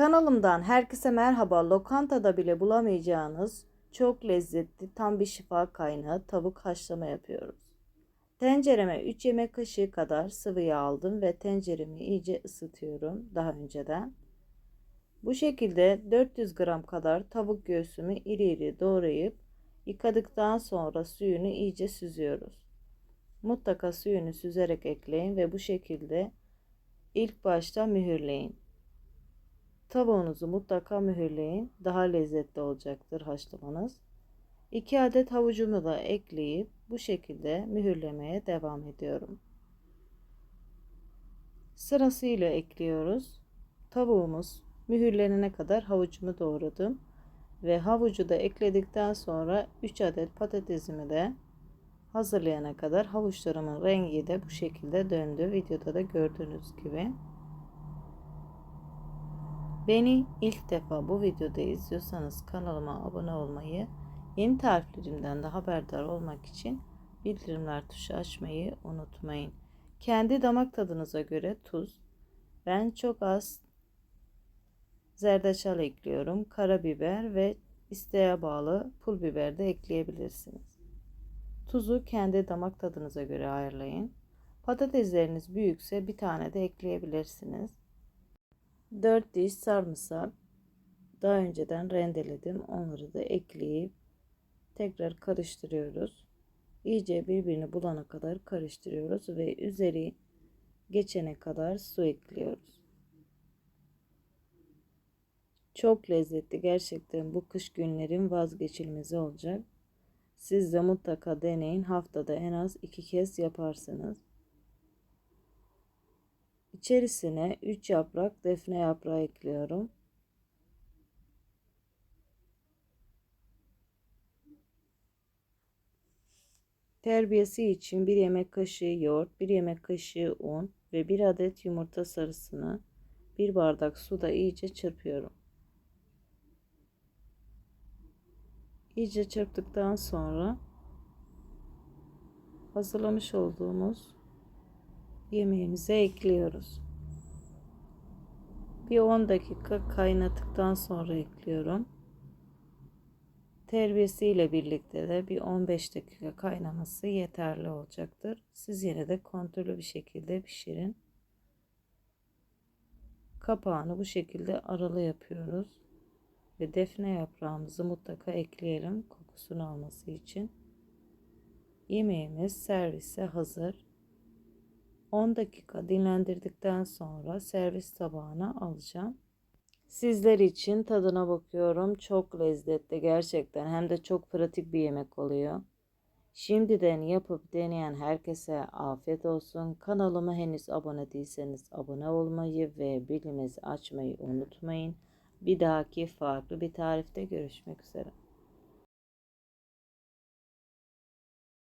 Kanalımdan herkese merhaba. Lokantada bile bulamayacağınız çok lezzetli tam bir şifa kaynağı tavuk haşlama yapıyoruz. Tencereme 3 yemek kaşığı kadar sıvı yağ aldım ve tenceremi iyice ısıtıyorum daha önceden. Bu şekilde 400 gram kadar tavuk göğsümü iri iri doğrayıp yıkadıktan sonra suyunu iyice süzüyoruz. Mutlaka suyunu süzerek ekleyin ve bu şekilde ilk başta mühürleyin. Tavuğunuzu mutlaka mühürleyin. Daha lezzetli olacaktır haşlamanız. 2 adet havucumu da ekleyip bu şekilde mühürlemeye devam ediyorum. Sırasıyla ekliyoruz. Tavuğumuz mühürlenene kadar havucumu doğradım. Ve havucu da ekledikten sonra 3 adet patatesimi de hazırlayana kadar havuçlarımın rengi de bu şekilde döndü. Videoda da gördüğünüz gibi. Beni ilk defa bu videoda izliyorsanız kanalıma abone olmayı, yeni tariflerimden de haberdar olmak için bildirimler tuşu açmayı unutmayın. Kendi damak tadınıza göre tuz. Ben çok az zerdeçal ekliyorum. Karabiber ve isteğe bağlı pul biber de ekleyebilirsiniz. Tuzu kendi damak tadınıza göre ayarlayın. Patatesleriniz büyükse bir tane de ekleyebilirsiniz. 4 diş sarımsak daha önceden rendeledim. Onları da ekleyip tekrar karıştırıyoruz. İyice birbirini bulana kadar karıştırıyoruz ve üzeri geçene kadar su ekliyoruz. Çok lezzetli gerçekten bu kış günlerin vazgeçilmezi olacak. Siz de mutlaka deneyin. Haftada en az iki kez yaparsınız. İçerisine 3 yaprak defne yaprağı ekliyorum. Terbiyesi için 1 yemek kaşığı yoğurt, 1 yemek kaşığı un ve 1 adet yumurta sarısını 1 bardak suda iyice çırpıyorum. İyice çırptıktan sonra hazırlamış olduğumuz yemeğimize ekliyoruz. Bir 10 dakika kaynattıktan sonra ekliyorum. Terbiyesiyle birlikte de bir 15 dakika kaynaması yeterli olacaktır. Siz yine de kontrollü bir şekilde pişirin. Kapağını bu şekilde aralı yapıyoruz. Ve defne yaprağımızı mutlaka ekleyelim kokusunu alması için. Yemeğimiz servise hazır. 10 dakika dinlendirdikten sonra servis tabağına alacağım. Sizler için tadına bakıyorum. Çok lezzetli gerçekten. Hem de çok pratik bir yemek oluyor. Şimdiden yapıp deneyen herkese afiyet olsun. Kanalıma henüz abone değilseniz abone olmayı ve bilimizi açmayı unutmayın. Bir dahaki farklı bir tarifte görüşmek üzere.